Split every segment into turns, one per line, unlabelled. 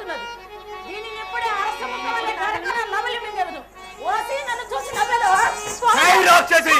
వస్తున్నది దీనిని ఇప్పుడే అరసముఖమైన నరకన నవలి మింగెదను ఓసి నన్ను చూసి నవ్వెదవా? రాక్షసి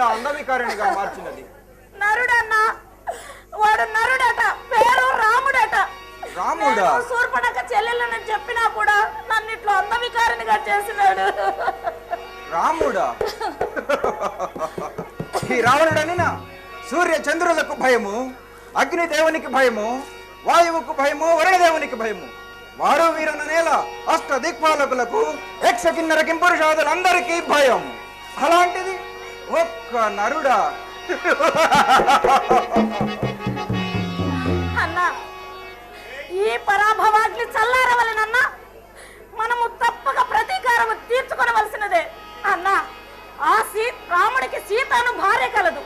ఇలా అందవికారిణిగా మార్చినది.
నరుడన్నా వాడు నరుడట పేరు రాముడట.
రాముడా?
శూర్పణఖ చెల్లెలని చెప్పినా కూడా నన్ను ఇట్లా అందవికారినిగా చేసినాడు.
రాముడా? ఈ రావణుడనినా? సూర్య చంద్రులకు భయము అగ్నిదేవునికి భయము వాయువుకు భయము వరుణదేవునికి భయము. వారు వీరన నేల అష్ట దిక్పాలకులకు యక్ష కిన్నర కింపురుషాదులందరికీ భయం. అలాంటిది ఒక్క నరుడా.
అన్నా ఈ పరాభవాగ్ని చల్లారవలెనన్నా మనము తప్పక ప్రతీకారము తీర్చుకొనవలసినదే. అన్నా ఆ సీ రాముడికి సీతను భార్య కలదు.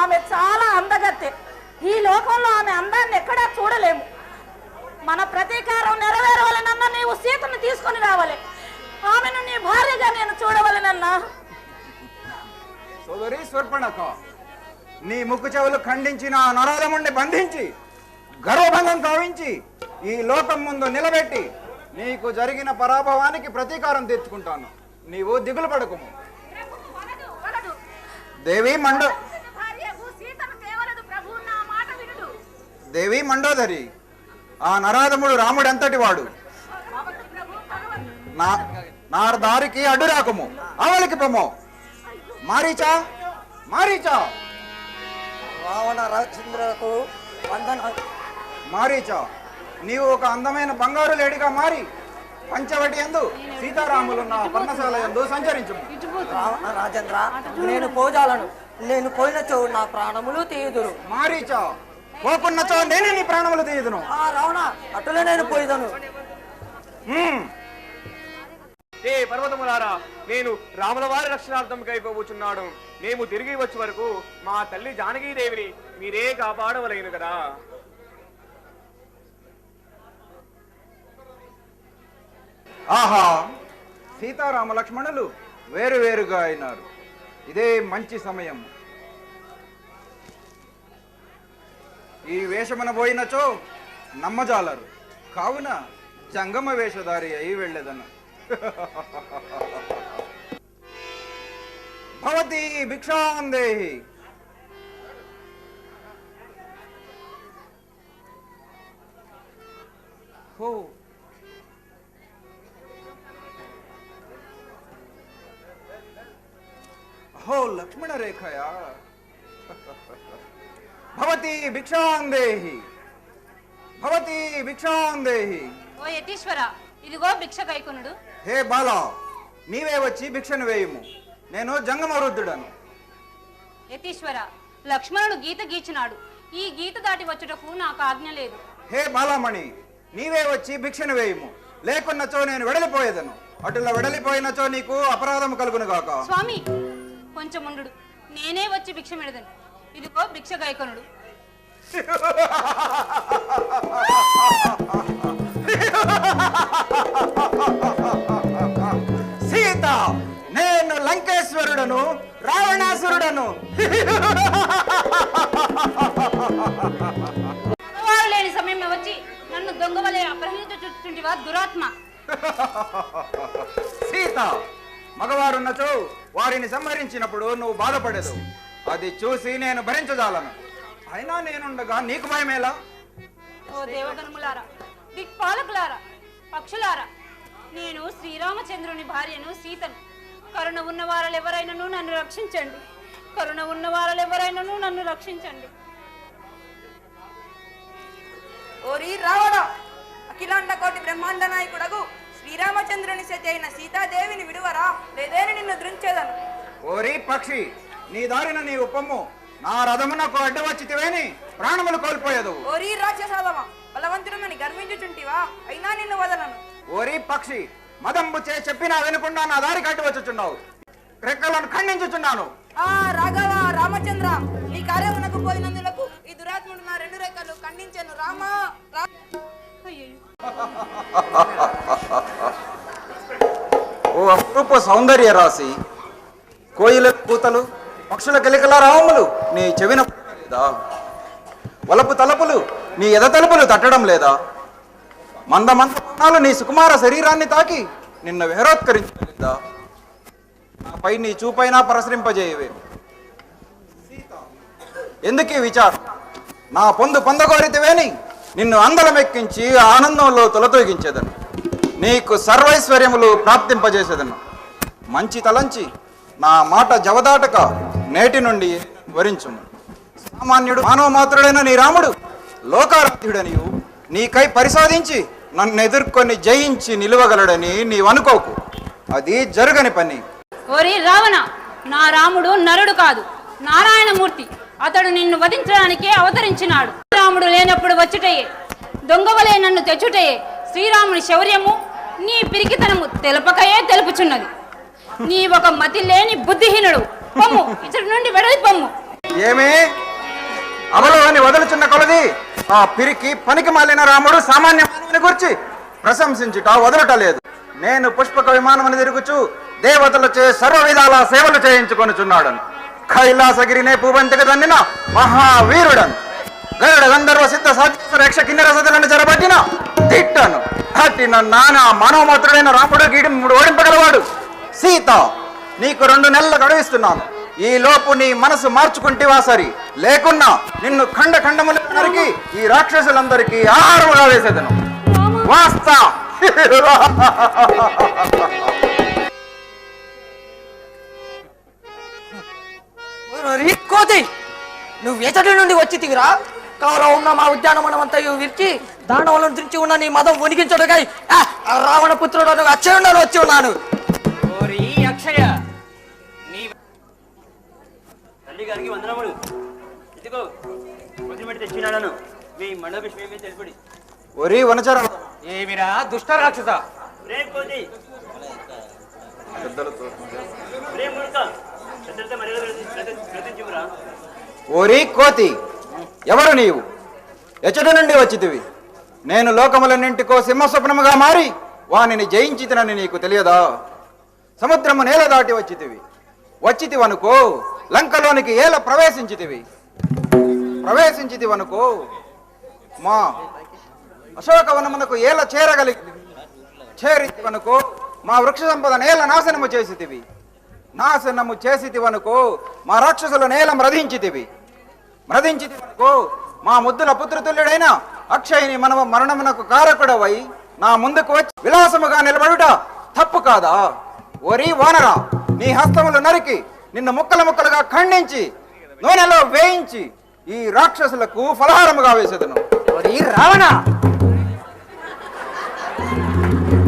ఆమె చాలా అందగత్తె. ఈ లోకంలో ఆమె అందాన్ని ఎక్కడా చూడలేము. మన ప్రతీకారం నెరవేరవలెనన్నా నీవు సీతను తీసుకొని రావాలి. ఆమెను నీ భార్యగా నేను చూడవలెనన్నా.
సోదరి స్వర్పణక నీ ముక్కు చెవులు ఖండించిన ఆ నరాలముండి బంధించి గర్వభంగం కావించి ఈ లోకం ముందు నిలబెట్టి నీకు జరిగిన పరాభవానికి ప్రతీకారం తీర్చుకుంటాను. నీవు దిగులు పడకుము. దేవి మండో దేవి మండోదరి ఆ నరాధముడు రాముడంతటి వాడు? నా నా దారికి అడ్డు రాకము అవలికి పొమ్మో. మారీచా మారీచా.
రావణ రాజేంద్రకు వందనాలు.
మారీచా నీవు ఒక అందమైన బంగారు లేడిగా మారి పంచవటి ఎందు సీతారాములున్న పర్ణశాల ఎందు సంచరించు
రావణ రాజేంద్ర నేను పోజాలను. నేను పోయినచో నా ప్రాణములు తీయుదురు.
మారీచా పోకున్నచో నేనే నీ ప్రాణములు తీయదును.
ఆ రావణ అటులే నేను పోయిదను.
హ్మ్.
ఏ పర్వతములారా నేను రాముల వారి రక్షణార్థం కైపోబోచున్నాడు మేము తిరిగి వచ్చే వరకు మా తల్లి జానకీదేవిని మీరే కాపాడవలేను కదా.
ఆహా సీతారామ లక్ష్మణులు వేరు వేరుగా అయినారు. ఇదే మంచి సమయం. ఈ వేషమున పోయినచో నమ్మజాలరు. కావున జంగమ వేషధారి అయి వెళ్ళేదను. భవతి భిక్షాందేహి హో అహో లక్ష్మణ రేఖయా భవతి భిక్షాందేహి భవతి భిక్షాందేహి
ఓ యతీశ్వర ఇదిగో భిక్ష కైకునుడు.
హే బాలా నీవే వచ్చి భిక్షను వేయుము. నేను జంగమవృద్ధుడను.
యతీశ్వర లక్ష్మణుడు గీత గీచినాడు. ఈ గీత దాటి వచ్చుటకు నాకు ఆజ్ఞ లేదు.
హే బాలామణి నీవే వచ్చి భిక్షను వేయుము. లేకున్నచో నేను వెడలిపోయేదను. అటులా వెడలిపోయినచో నీకు అపరాధం కలుగును గాక.
స్వామి కొంచెం ఉండు నేనే వచ్చి భిక్ష మెడదను ఇదిగో భిక్ష కైకొనుడు
నేను లంకేశ్వరుడను రావణాసురుడను.
లేని సమయంలో వచ్చి నన్ను దొంగవలే అపహరించుచుంటివా దురాత్మ?
సీత మగవారున్నచో వారిని సంహరించినప్పుడు నువ్వు బాధపడదు. అది చూసి నేను భరించజాలను. అయినా నేనుండగా నీకు భయమేలా?
ఓ దేవగణములారా దిక్పాలకులారా పక్షులారా నేను శ్రీరామచంద్రుని భార్యను సీతను. కరుణ ఉన్న వారు ఎవరైనాను నన్ను రక్షించండి. కరుణ ఉన్న వారు ఎవరైనాను నన్ను రక్షించండి.
ఓరి రావణ అఖిలాండ కోటి బ్రహ్మాండ నాయకుడగు శ్రీరామచంద్రుని సతి అయిన సీతాదేవిని విడువరా? లేదేని నిన్ను దృంచేదను.
ఓరి పక్షి నీ దారిన నీ ఉప్పమ్ము. నా రథమునకు అడ్డు వచ్చితివేని ప్రాణములు కోల్పోయేదు
ఓరి రాక్షసాదమ బలవంతుడమని గర్వించుచుంటివా? అయినా నిన్ను వదలను.
ఓరి పక్షి మదంబు చే చెప్పినా వినకుండా నా దారికి అడ్డు వచ్చుచున్నావు. రెక్కలను ఖండించుచున్నాను.
ఆ రాఘవ రామచంద్ర నీ కార్యమునకు పోయినందులకు ఈ దురాత్ముడు నా రెండు రేఖలు ఖండించాను. రామా.
ఓ అపరూప సౌందర్య రాశి కోయిల కూతలు పక్షుల కిలకల రావములు నీ చెవిన లేదా? వలపు తలపులు నీ ఎద తలుపులు తట్టడం లేదా? మంద మంద నీ సుకుమార శరీరాన్ని తాకి నిన్న విహరోత్కరించలేదా నాపై నీ చూపైనా ప్రసరింపజేయవే. ఎందుకీ విచారం? నా పొందు పొందగోరితవేని నిన్ను అందలమెక్కించి ఆనందంలో తొలతొగించేదను నీకు సర్వైశ్వర్యములు ప్రాప్తింపజేసేదను. మంచి తలంచి నా మాట జవదాటక నేటి నుండి వరించుము. సామాన్యుడు మానవ మాత్రుడైన నీ రాముడు లోకారాధ్యుడనియు నీకై పరిశోధించి నన్ను ఎదుర్కొని జయించి నిలువగలడని నీవనుకోకు అది జరగని పని.
ఓరి రావణ నా రాముడు నరుడు కాదు నారాయణమూర్తి. అతడు నిన్ను వధించడానికే అవతరించినాడు. రాముడు లేనప్పుడు వచ్చుటయే దొంగవలే నన్ను తెచ్చుటయే శ్రీరాముని శౌర్యము నీ పిరికితనము తెలుపకయే తెలుపుచున్నది. నీ ఒక మతి లేని బుద్ధిహీనుడు. పొమ్ము ఇతడి నుండి వెడలి పొమ్ము
ఏమే? అమలు అని వదులుచున్న కొలది ఆ పిరికి పనికి మాలిన రాముడు సామాన్య మానవుని గురించి ప్రశంసించుట వదలట లేదు. నేను పుష్పక విమానముని తిరుగుచు దేవతలచే సర్వ విధాల సేవలు చేయించుకొనుచున్నాడను. కైలాసగిరినే పూబంతిక దండిన మహావీరుడను. గరుడ గంధర్వ సిద్ధ సాధ్య రక్ష కిన్నెర సదులను చెరబట్టిన తిట్టను. హట్టిన నానా మానవమాత్రుడైన రాముడు గీడి ఓడింపగలవాడు. సీత నీకు రెండు నెలలు గడువిస్తున్నాను. ఈ లోపు నీ మనసు మార్చుకుంటేవా సరి? లేకున్నా నిన్ను ఖండ ఖండములు ఈ రాక్షసులందరికీ ఆహారముగా వేసేదను. వాస్తా!
కోతి! నువ్వు ఎతడి నుండి వచ్చి తిగిరా కావలో ఉన్న మా ఉద్యానవనమంతా విరిచి దానవలను తిరిచి ఉన్న నీ మదం వణికించడుగా ఆ, రావణ పుత్రుడు అచ్చయుండను వచ్చి ఉన్నాను.
తల్లి గారికి వందనములు. ఇదిగో కొద్దిమట్టి తెచ్చినాడను. మీ మండపిష్మేమి తెలుపడి.
ఒరి వనచర.
ఏమిరా దుష్ట రాక్షస?
ప్రేమ్ కోతి ప్రేమ్ ముడక పెద్దలతో మర్యాద ప్రతించుమురా
ఓరి కోతి ఎవరు నీవు? ఎచ్చటి నుండి వచ్చితివి. నేను లోకములన్నింటికో సింహస్వప్నముగా మారి వానిని జయించితినని నీకు తెలియదా? సముద్రము నేల దాటి వచ్చితివి. వచ్చితివనుకో. లంకలోనికి ఏల ప్రవేశించితివి? ప్రవేశించితివనుకో మా అశోకవనమునకు ఏల చేరగలిగి చేరితివనుకో మా వృక్ష సంపద నేల నాశనము చేసితివి. నాశనము చేసితివనుకో మా రాక్షసుల నేల మ్రధించితివి మ్రధించితివనుకో మా ముద్దుల పుత్రతుల్యుడైన అక్షయుని మనవ మరణమునకు కారకుడవై నా ముందుకు వచ్చి విలాసముగా నిలబడుట తప్పు కాదా? ఒరి వానరా నీ హస్తములు నరికి నిన్ను ముక్కలు ముక్కలుగా ఖండించి నూనెలో వేయించి ఈ రాక్షసులకు ఫలహారముగా వేసేదను.
ఓరి రావణ!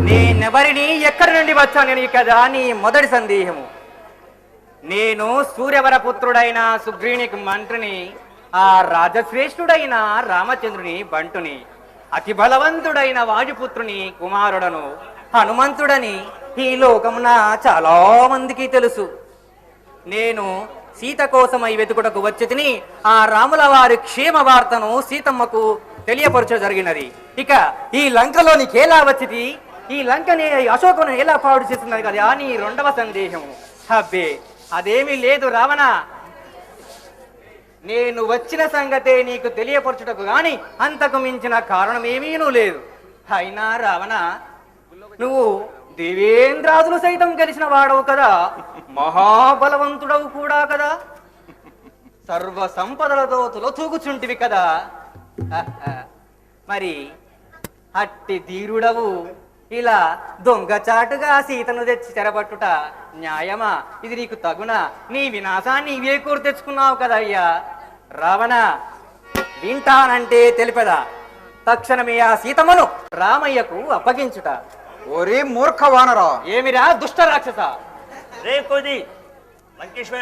నేనెవరిని? ఎక్కడి నుండి వచ్చానని కదా నీ మొదటి సందేహము. నేను సూర్యవర పుత్రుడైన సుగ్రీనికి మంత్రిని ఆ రాజశ్రేష్ఠుడైన రామచంద్రుని బంటుని అతి బలవంతుడైన వాయుపుత్రుని కుమారుడను హనుమంతుడని ఈ లోకమున చాలా మందికి తెలుసు. నేను సీత కోసమై వెతుకుటకు వచ్చితిని ఆ రాముల వారి క్షేమ వార్తను సీతమ్మకు తెలియపరచ జరిగినది. ఇక ఈ లంకలోనికి ఎలా వచ్చింది? ఈ లంకని అశోకను ఎలా పాడు చేస్తున్నది కదా అని రెండవ సందేహము. అబ్బే అదేమీ లేదు రావణ. నేను వచ్చిన సంగతే నీకు తెలియపరచుటకు గాని అంతకు మించిన కారణం ఏమీనూ లేదు. అయినా రావణ నువ్వు దేవేంద్రాదులు సైతం గెలిచిన వాడవు కదా. మహాబలవంతుడవు కూడా కదా. సర్వ సంపదలతో తులతూగుచుంటివి కదా. మరి అట్టి ధీరుడవు ఇలా దొంగచాటుగా సీతను తెచ్చి చెరబట్టుట న్యాయమా? ఇది నీకు తగునా? నీ వినాశాన్ని ఇవే కోరి తెచ్చుకున్నావు కదా అయ్యా. రావణ వింటానంటే తెలిపెదా? తక్షణమే ఆ సీతమ్మను రామయ్యకు అప్పగించుట.
ఓరి మూర్ఖ వానరా
ఏమిరా దుష్ట రాక్షస? రే కోది
లంకేశ్వర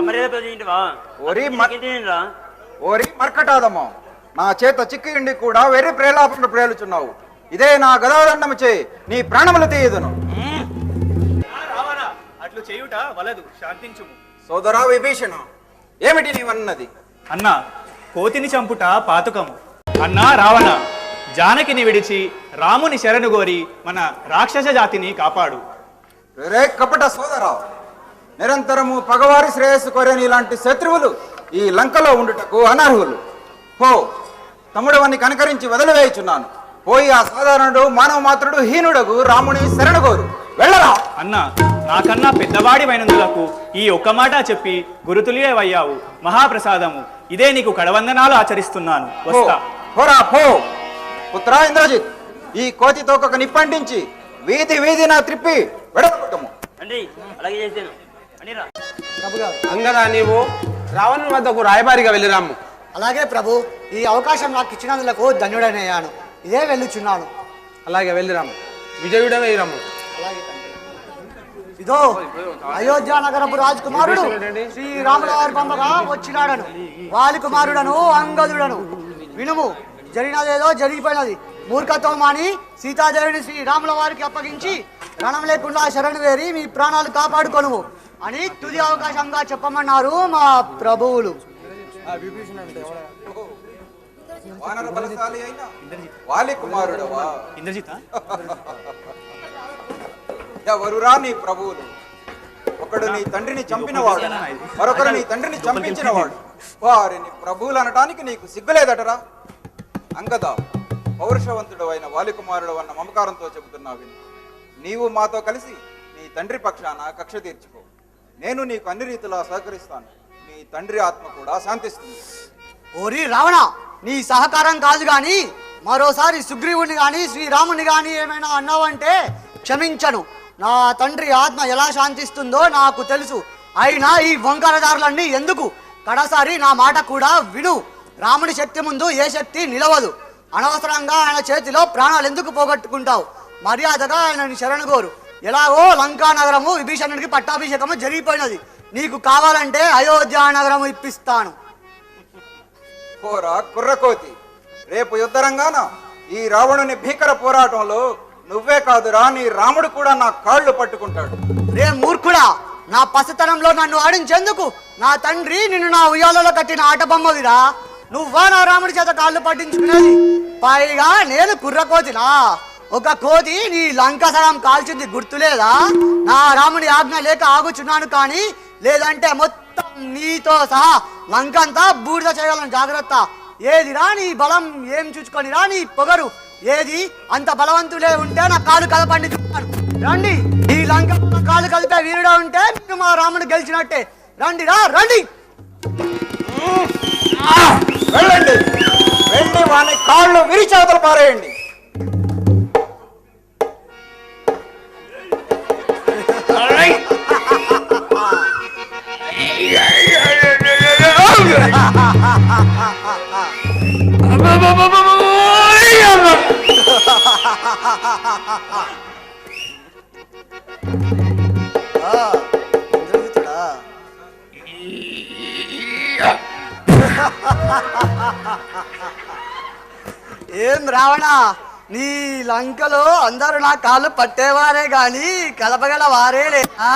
అమరేద
మ- ఓరి మర్కటాదమ్మో. నా చేత చిక్కిండి కూడా వెర్రి ప్రేలాపన ప్రేలుచున్నావు ఇదే నా గదాదండము చే నీ ప్రాణములు తీయదును.
రావణ. అట్లు చేయుట వలదు. శాంతించుము.
సోదరా విభీషణ ఏమిటి నీవన్నది?
అన్న కోతిని చంపుట పాతుకము. అన్నా రావణ జానకిని విడిచి రాముని శరణు గోరి మన రాక్షస జాతిని కాపాడు.
రే కపట సోదరా నిరంతరము పగవారి శ్రేయస్సు కోరేని ఇలాంటి శత్రువులు ఈ లంకలో ఉండుటకు అనర్హులు. హో తమ్ముడు వాన్ని కనకరించి వదిలివేయుచున్నాను. పోయి ఆ సాధారణుడు మానవ మాత్రుడు హీనుడగు రాముని శరణుగోరు. వెళ్ళరా?
అన్న నాకన్నా పెద్దవాడివైనందులకు ఈ ఒక్క మాట చెప్పి గురుతులియవయ్యావు. మహాప్రసాదము. ఇదే నీకు కడవందనాలు ఆచరిస్తున్నాను. వస్తా.
పోరా పో. పుత్రా ఇంద్రజిత్ ఈ కోతి తోకకు నిప్పంటించి వీధి వీధిన త్రిప్పి విడగొట్టము.
అండి అలాగే
అంగదా నీవు రావణుని వద్దకు రాయబారిగా వెళ్ళిరాము.
అలాగే ప్రభు ఈ అవకాశం నాకు ఇచ్చినందులకు ధన్యుడనయ్యాను. ఇదే వెళ్ళుచున్నాను.
అలాగే వెళ్ళిరాము. విజయుడమే రాము
ఇదో అయోధ్య నగరపు రాజకుమారుడు శ్రీరాముల వారి పంపగా వచ్చినాడను. వాలి కుమారుడను అంగదుడను వినుము. జరిగినదేదో జరిగిపోయినది. మూర్ఖత్వం మాని సీతాదేవిని శ్రీరాముల వారికి అప్పగించి రణం లేకుండా శరణు వేరి మీ ప్రాణాలు కాపాడుకొనుము అని తుది అవకాశంగా చెప్పమన్నారు మా ప్రభువులు.
వానర బలశాలి అయిన వాలి కుమారుడవా?
ఇంద్రజిత్
ఎవరురా నీ ప్రభువులు? ఒకడు నీ తండ్రిని చంపినవాడు మరొకరు నీ తండ్రిని చంపించినవాడు వారిని ప్రభువులు అనటానికి నీకు సిగ్గులేదటరా? అంగద. పౌరుషవంతుడు అయిన వాలికుమారుడు అన్న మమకారంతో చెబుతున్నా విను. నీవు మాతో కలిసి నీ తండ్రి పక్షాన కక్ష తీర్చుకో. నేను నీకు అన్ని రీతిలా సహకరిస్తాను. నీ తండ్రి ఆత్మ కూడా శాంతిస్తుంది.
ఓరి రావణ నీ సహకారం కాదు గాని మరోసారి సుగ్రీవుని గాని శ్రీరాముని గాని ఏమైనా అన్నావంటే క్షమించను. నా తండ్రి ఆత్మ ఎలా శాంతిస్తుందో నాకు తెలుసు. అయినా ఈ వంకరదారులన్నీ ఎందుకు? కడసారి నా మాట కూడా విను. రాముని శక్తి ముందు ఏ శక్తి నిలవదు. అనవసరంగా ఆయన చేతిలో ప్రాణాలు ఎందుకు పోగొట్టుకుంటావు? మర్యాదగా ఆయనని శరణుగోరు ఎలాగో లంకా నగరము విభీషణుడికి పట్టాభిషేకము జరిగిపోయినది. నీకు కావాలంటే అయోధ్య నగరము ఇప్పిస్తాను.
పోరా కుర్రకోతి రేపు యుద్ధరంగాన ఈ రావణుని భీకర పోరాటంలో నువ్వే కాదురా నీ రాముడు కూడా నా కాళ్ళు పట్టుకుంటాడు.
రే మూర్ఖుడా నా పసితనంలో నన్ను ఆడించేందుకు నా తండ్రి నిన్ను నా ఉయ్యాలలో కట్టిన ఆట బొమ్మవిరా నువ్వా నా రాముడి చేత కాళ్ళు పట్టించుకునేది పైగా నేను కుర్ర కోతినా. ఒక కోతి నీ లంక సగం కాల్చింది గుర్తులేదా? నా రాముడి ఆజ్ఞ లేక ఆగుచున్నాను కానీ లేదంటే మొత్తం నీతో సహా లంకంతా బూడిద చేయగలను జాగ్రత్త. ఏదిరా నీ బలం? ఏం చూసుకొనిరా నీ పొగరు? ఏది? అంత బలవంతులే ఉంటే నా కాలు కలపండి చూస్తాను. రండి. ఈ లంక కాలు కలిపే వీరుడు ఉంటే మీరు మా రాముడు గెలిచినట్టే. రండి రా రండి.
వెళ్ళండి. వెళ్ళి వాని కాళ్ళు విరిచేతలు పారేయండి.
ఏం రావణ? నీ లంకలో అందరూ నా కాళ్ళు పట్టేవారే గాని కలపగల వారే లేదా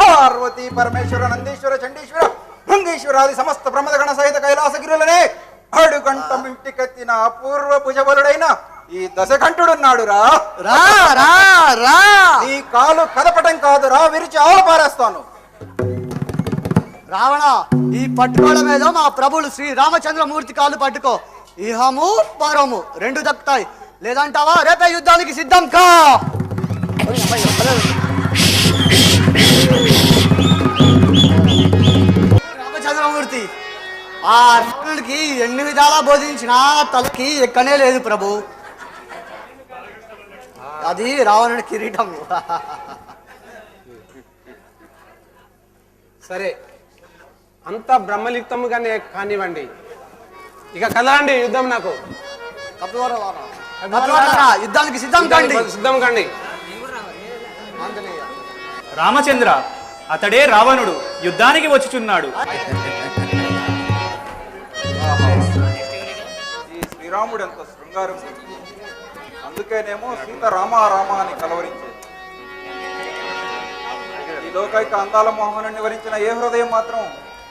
పార్వతీ పరమేశ్వర నందీశ్వర చండీశ్వర భృంగీశ్వరాది సమస్త ప్రమదగణ సహిత కైలాసగిరులనే అడుగంట ఇంటికెత్తిన అపూర్వ భుజబలుడైన ఈ దశకంఠుడున్నాడు రా.
రా రా రా.
నీ కాలు కదపటం కాదురా విరిచి ఆవు పారేస్తాను
రావణ ఈ పట్టుకోవడం ఏదో మా ప్రభులు శ్రీ రామచంద్రమూర్తి కాళ్ళు పట్టుకో. ఇహము పరము రెండు దక్కుతాయి. లేదంటావా? రేపే యుద్ధానికి సిద్ధం కా! రామచంద్రమూర్తి ఆ రాముడికి ఎన్ని విధాలా బోధించినా తలకి ఎక్కనే లేదు ప్రభు. అది రావణుడి కిరీటం
సరే. అంత బ్రహ్మలిప్తముగానే కానివ్వండి. ఇక కదలండి యుద్ధం నాకు?
యుద్ధానికి సిద్ధం కండి.
సిద్ధం కండి.
రామచంద్ర అతడే రావణుడు యుద్ధానికి వచ్చుచున్నాడు.
ఈ శ్రీరాముడు ఎంత శృంగారం అందుకేనేమో సీత రామ రామ అని కలవరించేది. ఈ లోకైక అందాల మోహనుని వరించిన ఏ హృదయం మాత్రం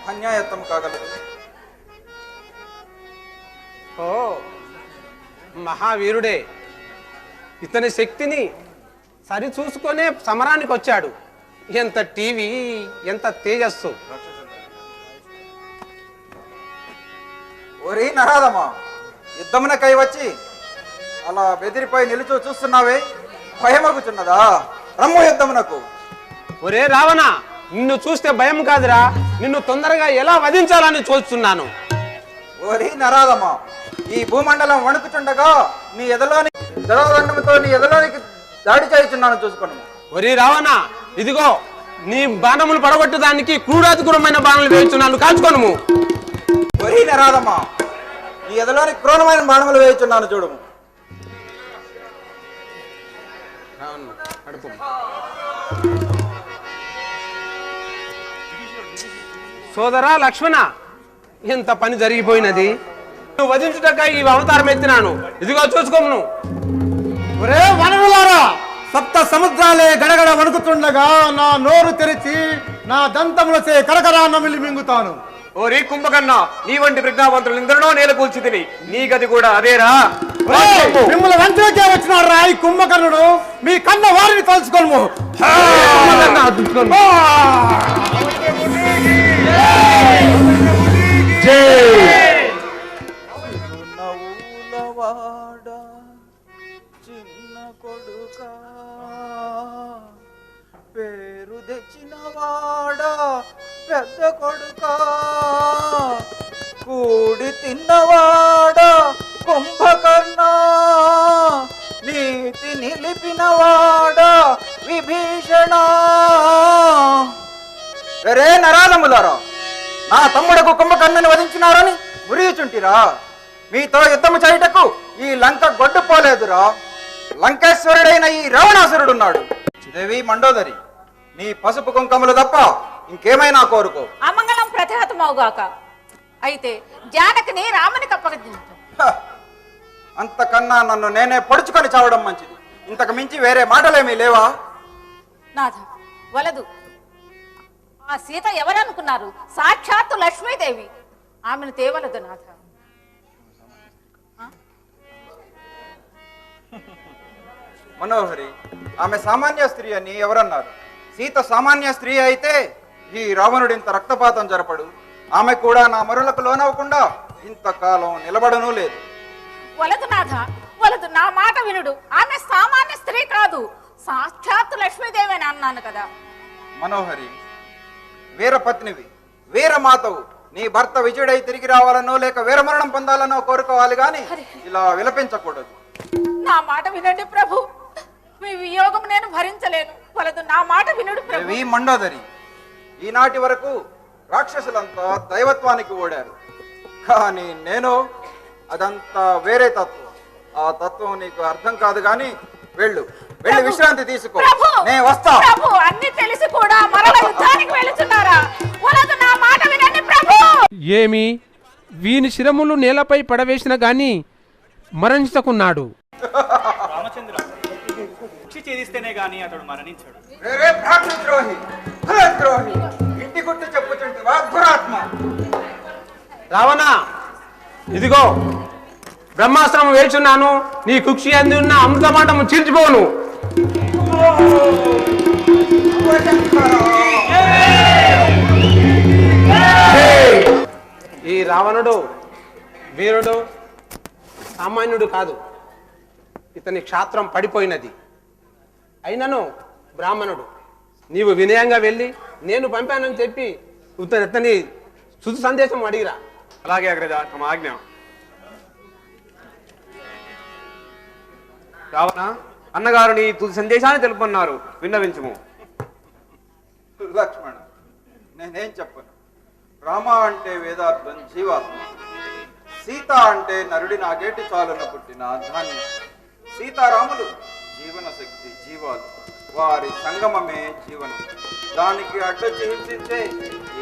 అన్యాయత్వం కాగలదు.
ఓ మహావీరుడే ఇతని శక్తిని సరి చూసుకొనే సమరానికి వచ్చాడు. ఎంత టీవీ ఎంత తేజస్సు.
ఒరే నరాదమా యుద్ధమునకై వచ్చి అలా బెదిరిపై నిలుచు చూస్తున్నావే? భయమగుచున్నదా? రమ్ము యుద్ధమునకు.
ఒరే రావణ నిన్ను చూస్తే భయం కాదురా. నిన్ను తొందరగా ఎలా వధించాలని చూస్తున్నాను?
ఓరి నరాదమా ఈ భూమండలం వణుకుచుండగా నీ ఎదలోని జలదండముతో నీ ఎదలోనికి దాడి చేయుచున్నాను చూసుకున్నాము
ఒరే రావణ ఇదిగో నీ బాణములు పడగొట్టడానికి క్రూరాతిక్రూరమైన బాణాలు వేస్తున్నాను కాచుకోను
ఒరి నరాదమా నీ ఎదలోని క్రూరమైన బాణములు వేయుచున్నాను చూడము.
సోదరా లక్ష్మణ ఎంత పని జరిగిపోయినది. నువ్వు వధించుటక ఈ అవతారం ఎత్తినాను. ఇదిగో చూసుకోము
ఒరే వనరులారా సప్త సముద్రాలే గడగడ వణుకుతుండగా నా నోరు తెరిచి నా దంతములచే కరకరా నమిలి మింగుతాను.
ఓరి కుంభకన్నా నీ వంటి ప్రజ్ఞావంతులు ఎందరినో నేల కూల్చితిని నీ గది కూడా అదేరా?
మిమ్మల్ని వెంటనే వచ్చినాడు రా ఈ కుంభకర్ణుడు. మీ కన్న వారిని
నవ్వులవాడ చిన్న కొడుక పేరు తెచ్చినవాడ పెద్ద కొడుక కూడి తిన్నవాడ కుంభకర్ణ నీతి నిలిపినవాడ విభీషణ రే నరాలములారా నా తమ్ముడకు కుంభకర్ణని వధించినారని మురియుచుంటిరా మీతో యుద్ధము చేయుటకు ఈ లంక గొడ్డుపోలేదురా లంకేశ్వరుడైన ఈ రావణాసురుడున్నాడు. దేవి మండోదరి నీ పసుపు కుంకములు తప్ప ఇంకేమైనా కోరుకో.
అమంగళం ప్రతిహతమవుగాక అయితే జానకిని రామునికి అప్పగించు.
హ! అంతకన్నా నన్ను నేనే పొడుచుకొని చావడం మంచిది. ఇంతకు మించి వేరే మాటలేమీ లేవా?
నాథ వలదు. ఆ సీత ఎవరనుకున్నారు? సాక్షాత్తు లక్ష్మీదేవి. ఆమెను తేవలదు నాథ.
మనోహరి ఆమె సామాన్య స్త్రీ అని ఎవరన్నారు? సీత సామాన్య స్త్రీ అయితే ఈ రావణుడు ఇంత రక్తపాతం జరపడు. ఆమె కూడా నా మరులకు లోనవ్వకుండా ఇంతకాలం నిలబడనూ లేదు.
వలదు నాథ వలదు. నా మాట వినుడు. ఆమె సామాన్య స్త్రీ కాదు. సాక్షాత్తు లక్ష్మీదేవి అని అన్నాను కదా.
మనోహరి వీరపత్నివి వీరమాతవు నీ భర్త విజయుడై తిరిగి రావాలనో లేక వీరమరణం పొందాలనో కోరుకోవాలి గాని ఇలా విలపించకూడదు.
నా మాట వినండి ప్రభు. మీ వియోగం నేను భరించలేను. వలదు నా మాట వినుడు ప్రభు.
మండోదరి ఈనాటి వరకు రాక్షసులంతా దైవత్వానికి ఓడారు. కానీ నేను అదంతా వేరే తత్వం. ఆ తత్వం నీకు అర్థం కాదు కానీ వెళ్ళు. వెళ్ళి విశ్రాంతి తీసుకో. నే వస్తా.
ప్రభు అన్ని తెలిసి కూడా మరల యుద్ధానికి వెళుతున్నారా వలదు నా మాట వినండి ప్రభు.
ఏమి? వీని శిరములు నేలపై పడవేసిన గాని మరణించకున్నాడు.
రామచంద్ర పక్షి ఛేదిస్తేనే గాని అతడు మరణించాడు.
వేరే భ్రాతృద్రోహి కులద్రోహి ఇంటి గుట్టు చెప్పుచుంటి వాగ్గురాత్మ
రావణ ఇదిగో బ్రహ్మాస్త్రం వేల్చున్నాను నీ కుక్షి అంది ఉన్న అమృతమాటము చీల్చిపోను. ఈ రావణుడు వీరుడు సామాన్యుడు కాదు. ఇతని క్షాత్రం పడిపోయినది. అయినను బ్రాహ్మణుడు. నీవు వినయంగా వెళ్ళి నేను పంపానని చెప్పి ఇతని ఇతని శుద్ధ సందేశం అడిగిరా.
అలాగే అగ్రజ తమ ఆజ్ఞ. రావణ అన్నగారు నీ తుది సందేశాన్ని తెలుపన్నారు విన్నవించుము.
లక్ష్మణ నేనేం చెప్పను. రామ అంటే వేదార్థం జీవాత్మ. సీత అంటే నరుడి నాగేటి చాలున పుట్టిన ధాన్యం సీతారాములు జీవన శక్తి జీవాలు. వారి సంగమమే జీవనం. దానికి అడ్డొచ్చి హింసించే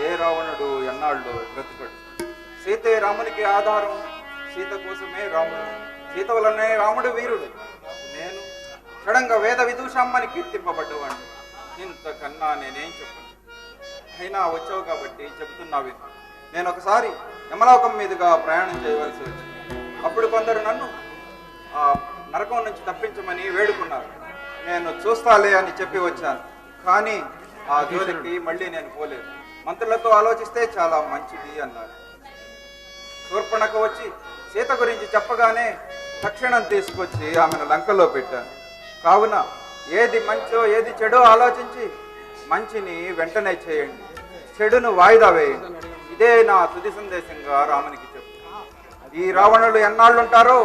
ఏ రావణుడు ఎన్నాళ్ళు బ్రతుకడు? సీతే రామునికి ఆధారం సీత కోసమే రాముడు. సీత వలనే రాముడు వీరుడు. నేను వేద విదూషమ్మని కీర్తింపబడ్డవాడు ఇంతకన్నా నేనేం చెప్పను. అయినా వచ్చావు కాబట్టి చెబుతున్నావి నేను ఒకసారి యమలోకం మీదుగా ప్రయాణం చేయవలసి వచ్చింది. అప్పుడు కొందరు నన్ను ఆ నరకం నుంచి తప్పించమని వేడుకున్నారు. నేను చూస్తాలే అని చెప్పి వచ్చాను. కానీ ఆ జోలికి మళ్ళీ నేను పోలేదు. మంత్రులతో ఆలోచిస్తే చాలా మంచిది అన్నారు. శూర్పణకు వచ్చి సీత గురించి చెప్పగానే తక్షణం తీసుకొచ్చి ఆమెను లంకలో పెట్టాను. కావున ఏది మంచో ఏది చెడో ఆలోచించి మంచిని వెంటనే చేయండి. చెడును వాయిదా వేయండి. ఇదే నా తుది సందేశంగా రామునికి చెప్పు. ఈ రావణులు ఎన్నాళ్ళు ఉంటారో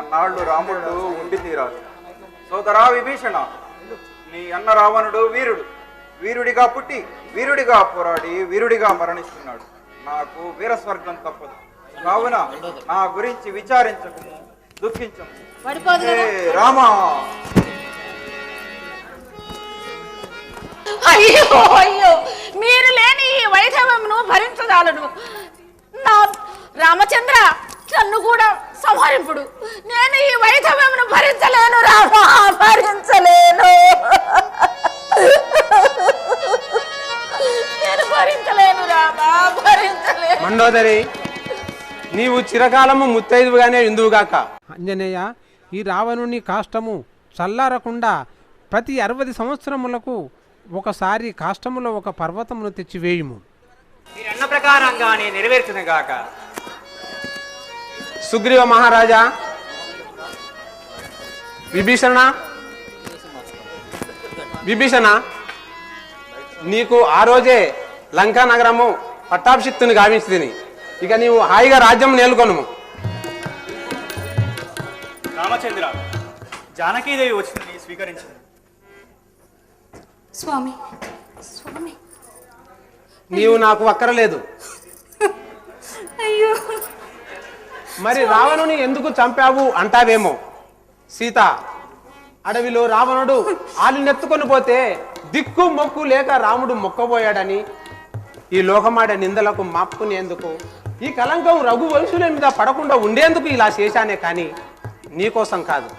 అన్నాళ్ళు రాముడు ఉండి తీరాలి. సోదరా విభీషణ నీ అన్న రావణుడు వీరుడు. వీరుడిగా పుట్టి వీరుడిగా పోరాడి వీరుడిగా మరణిస్తున్నాడు. నాకు వీరస్వర్గం తప్పదు. కావున నా గురించి విచారించకము దుఃఖించము
పడిపోదు
రామా.
అయ్యో అయ్యో మీరు లేని ఈ వైధవ్యమును భరించదాలను. నా రామచంద్ర నన్ను కూడా సంహరింపుడు. నేను ఈ వైధవ్యమును భరించలేను రామా భరించలేను. నేను భరించలేను రామా భరించలేను.
మండోదరి నీవు చిరకాలము ముత్తైదువుగానే ఇందువుగాక అంజనేయ ఈ రావణుని కాష్టము చల్లారకుండా ప్రతి అరవది సంవత్సరములకు ఒకసారి కాష్టములో ఒక పర్వతమును తెచ్చివేయుము.
అన్న ప్రకారంగానే
సుగ్రీవ మహారాజా విభీషణ విభీషణ నీకు ఆ రోజే లంకా నగరము పట్టాభిషిక్తుని గావించి తిని ఇక నీవు హాయిగా రాజ్యం నేలుకొనుము
రామచంద్ర జానకీదేవి వచ్చిందని స్వీకరించింది.
స్వామి స్వామి.
నీవు నాకు అక్కరలేదు.
అయ్యో.
మరి రావణుని ఎందుకు చంపావు అంటావేమో? సీత అడవిలో రావణుడు ఆలినెత్తుకొని పోతే దిక్కు మొక్కు లేక రాముడు మొక్కబోయాడని ఈ లోకమాడ నిందలకు మాపుకునేందుకు ఈ కలంకం రఘువంశుల మీద పడకుండా ఉండేందుకు ఇలా చేశానే కానీ నీకోసం కాదు.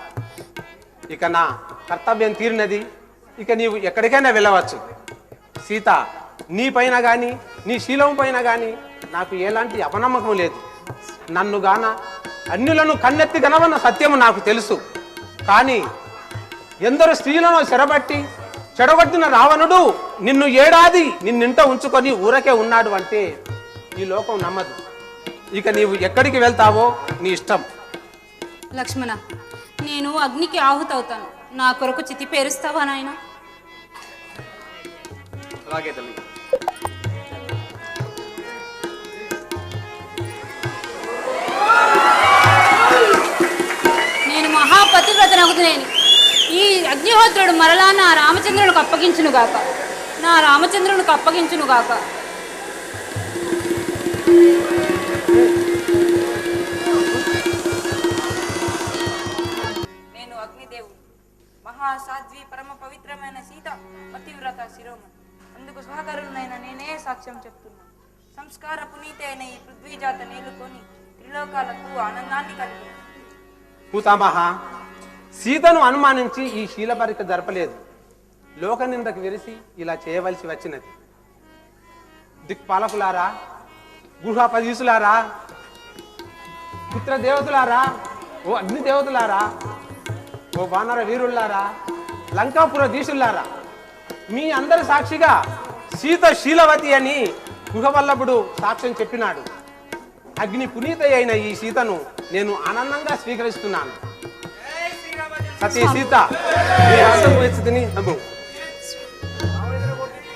ఇక నా కర్తవ్యం తీరినది. ఇక నీవు ఎక్కడికైనా వెళ్ళవచ్చు. సీత నీ పైన కానీ నీ శీలం పైన కానీ నాకు ఎలాంటి అపనమ్మకం లేదు. నన్ను గాన అన్యులను కన్నెత్తి గనవన్న సత్యము నాకు తెలుసు. కానీ ఎందరు స్త్రీలను చెరబట్టి చెడగొట్టిన రావణుడు నిన్ను ఏడాది నిన్నింట ఉంచుకొని ఊరకే ఉన్నాడు అంటే ఈ లోకం నమ్మదు. ఇక నీవు ఎక్కడికి వెళ్తావో నీ ఇష్టం.
లక్ష్మణ నేను అగ్నికి ఆహుతవుతాను. నా కొరకు చితి పేరుస్తావా నాయనా?
అలాగే తల్లి.
నేను ఈ అగ్నిహోత్రుడు మరలా నా రామచంద్రునికి అప్పగించును గాక నా రామచంద్రునికి అప్పగించును
మహాసాధ్వి పరమ పవిత్రమైన సీత పతివ్రత శిరోమణి అందుకు సహకారులైన నేనే సాక్ష్యం చెప్తున్నా. సంస్కార పునీత అయిన ఈ పృథ్వీజాత నేలుకొని త్రిలోకాలకు ఆనందాన్ని కలిగి
పూతామహ సీతను అనుమానించి ఈ శీలపరిక జరపలేదు. లోక నిందకు విరిసి ఇలా చేయవలసి వచ్చినది. దిక్పాలకులారా గృహపదీసులారా పుత్ర దేవతలారా ఓ అగ్ని దేవతలారా ఓ వానర వీరుల్లారా లంకాపుర దీసుల్లారా మీ అందరి సాక్షిగా సీత శీలవతి అని కుహవల్లభుడు సాక్ష్యం చెప్పినాడు. అగ్ని పునీత అయిన ఈ సీతను నేను ఆనందంగా స్వీకరిస్తున్నాను. సతీ సీత